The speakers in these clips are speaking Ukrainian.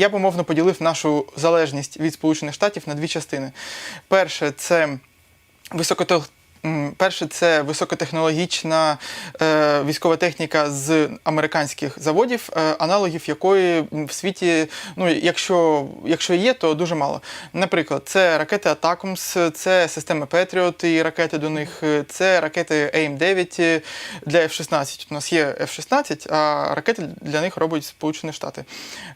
Я б умовно поділив нашу залежність від Сполучених Штатів на дві частини. Перше це високотех... Перше, це високотехнологічна е, військова техніка з американських заводів, е, аналогів якої в світі, ну якщо, якщо є, то дуже мало. Наприклад, це ракети Атакумс, це системи Patriot і ракети до них, е, це ракети AIM-9 для F-16. У нас є F-16, а ракети для них роблять Сполучені Штати.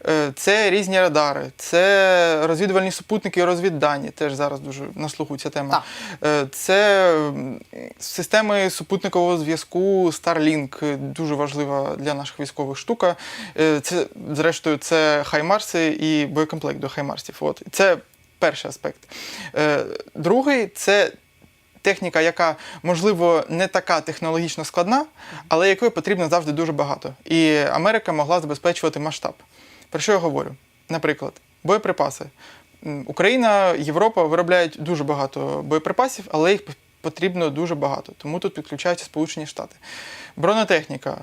Е, Це різні радари, це розвідувальні супутники і розвіддані. Теж зараз дуже на слуху ця тема. Так. Е, Це системи супутникового зв'язку Starlink, дуже важлива для наших військових штука. Е, Це, зрештою, це Хаймарси і боєкомплект до Хаймарсів. От. Це перший аспект. Е, Другий це техніка, яка, можливо, не така технологічно складна, але якої потрібно завжди дуже багато. І Америка могла забезпечувати масштаб. Про що я говорю? Наприклад, боєприпаси. Україна, Європа виробляють дуже багато боєприпасів, але їх потрібно дуже багато. Тому тут підключаються Сполучені Штати. Бронетехніка.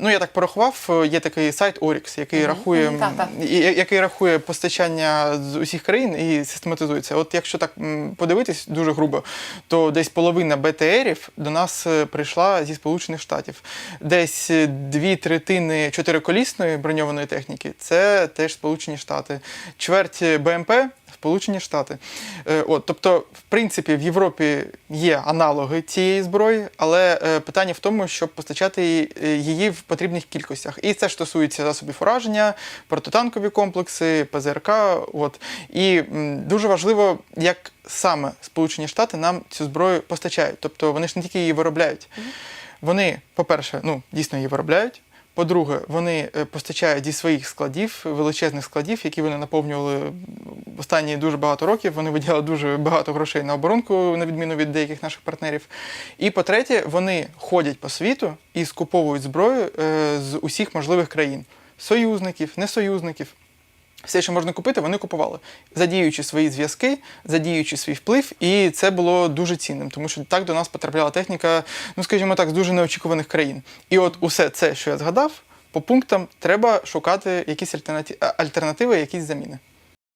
Ну, я так порахував, е, є такий сайт Orix, який рахує Мгм. Так, так. і- і- який рахує постачання з усіх країн і систематизується. От якщо так подивитись дуже грубо, то десь половина БТРів до нас е, прийшла зі Сполучених Штатів. Десь е, дві третини чотириколісної броньованої техніки це теж Сполучені Штати. Чверть БМП Сполучені Штати. Е, От, тобто, в принципі, в Європі є аналоги цієї зброї, але е, питання в тому, щоб постачати її- е, в потрібних кількостях. І це ж стосується засобів ураження, протитанкові комплекси, ПЗРК. От. І дуже важливо, як саме Сполучені Штати нам цю зброю постачають. Тобто вони ж не тільки її виробляють. Вони, по-перше, ну, дійсно її виробляють. По-друге, вони е, постачають зі своїх складів, величезних складів, які вони наповнювали останні дуже багато років. Вони виділяли дуже багато грошей на оборонку, на відміну від деяких наших партнерів. І по-третє, вони ходять по світу і скуповують зброю е, з усіх можливих країн: союзників, несоюзників. Все, що можна купити, вони купували, задіюючи свої зв'язки, задіюючи свій вплив, і це було дуже цінним, тому що так до нас потрапляла техніка, ну скажімо так, з дуже неочікуваних країн. І от усе це, що я згадав, по пунктам треба шукати якісь альтернати- альтернативи, якісь заміни.